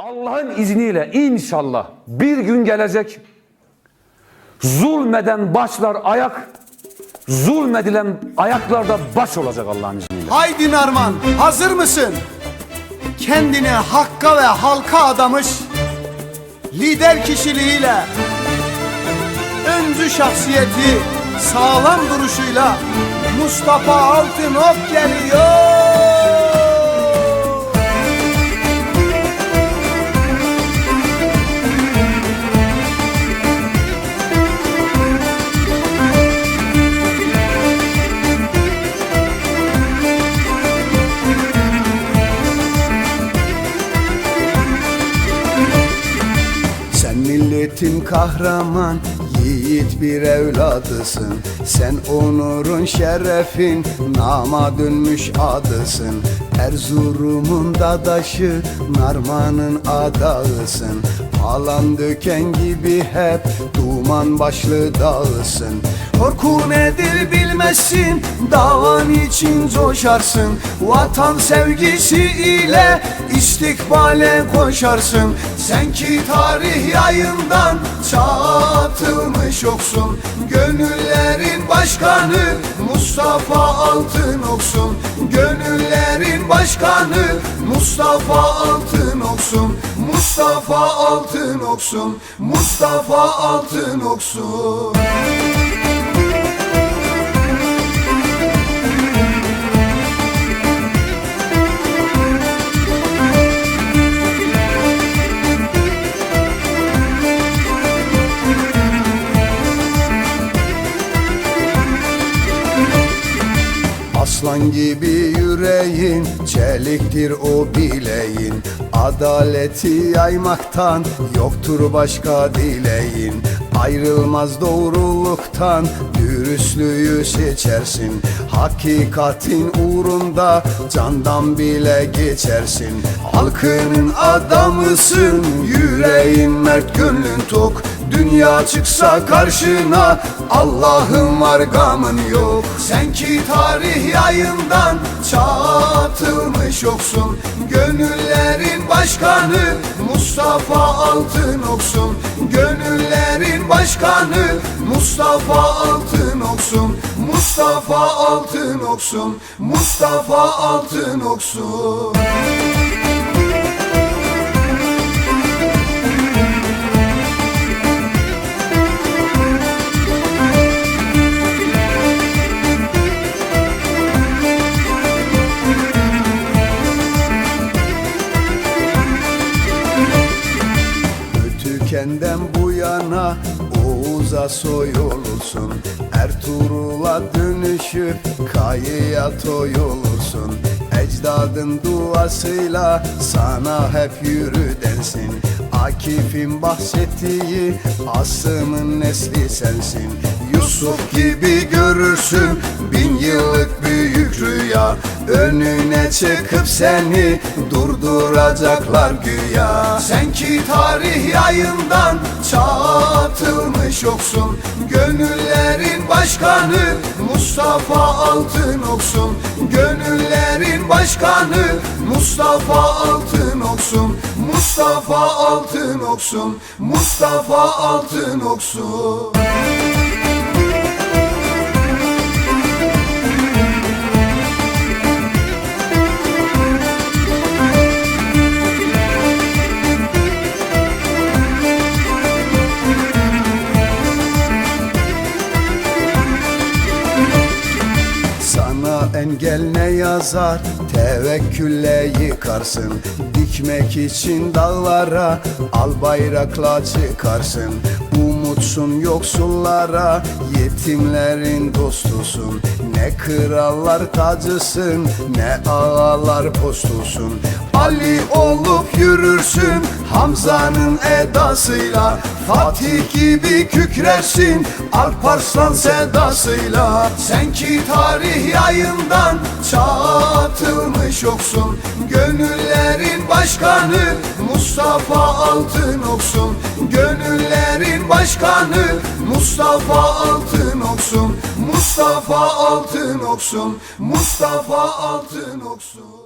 Allah'ın izniyle inşallah bir gün gelecek. Zulmeden başlar ayak, zulmedilen ayaklarda baş olacak Allah'ın izniyle. Haydi Narman hazır mısın? Kendini hakka ve halka adamış lider kişiliğiyle öncü şahsiyeti sağlam duruşuyla Mustafa Altınok geliyor. Milletin kahraman yiğit bir evladısın. Sen onurun şerefin nama dönmüş adısın. Erzurum'un dadaşı Narman'ın adağısın. Falan döken gibi hep duman başlı dağısın. Korku nedir bilmezsin Davan için coşarsın. Vatan sevgisi ile istikbale koşarsın Sen ki tarih yayından çatılmış yoksun. Gönüllerin başkanı Mustafa Altınoksun Gönüllerin başkanı Mustafa Altınoksun Mustafa Altınoksun Mustafa Altınoksun Aslan gibi yüreğin çeliktir o bileğin. Adaleti yaymaktan yoktur başka dileğin. Ayrılmaz doğruluktan dürüstlüğü seçersin. Hakikatin uğrunda candan bile geçersin. Halkının adamısın yüreğin mert gönlün tok Dünya çıksa karşına Allah'ın var gamın yok. Sen ki tarih yayından çatılmış yoksun. Gönüllerin başkanı Mustafa Altınoksun Gönüllerin başkanı Mustafa Altınoksun Mustafa Altınoksun Mustafa Altınoksun Tükenden Oğuz'a soyulursun Ertuğrul'a dönüşüp Kayıya toyulursun Ecdadın duasıyla sana hep yürü densin. Akif'in bahsettiği Asım'ın nesli sensin. Yusuf gibi görürsün bin yıllık büyük rüya. Önüne çıkıp seni durduracaklar güya. Sen ki tarih yayından çatılmış yoksun. Gönüllerin başkanı Mustafa Altınoksun. Gönüllerin başkanı Mustafa Altınoksun. Mustafa Altınoksun. Mustafa Altınoksun. Sana engel ne yazar Tevekkülle yıkarsın. Dikmek için dağlara Al bayrakla çıkarsın. Umutsun yoksullara Yetimlerin dostusun. Ne krallar tacısın Ne ağalar postusun Ali olup yürürsün Hamza'nın edasıyla. Fatih gibi kükrersin Alparslan sedasıyla. Sen ki tarih yayından Çatılmış yoksun. Gönüllerin başkanı Mustafa Altınoksun Gönüllerin başkanı Mustafa Altınoksun Mustafa Altınoksun Mustafa Altınoksun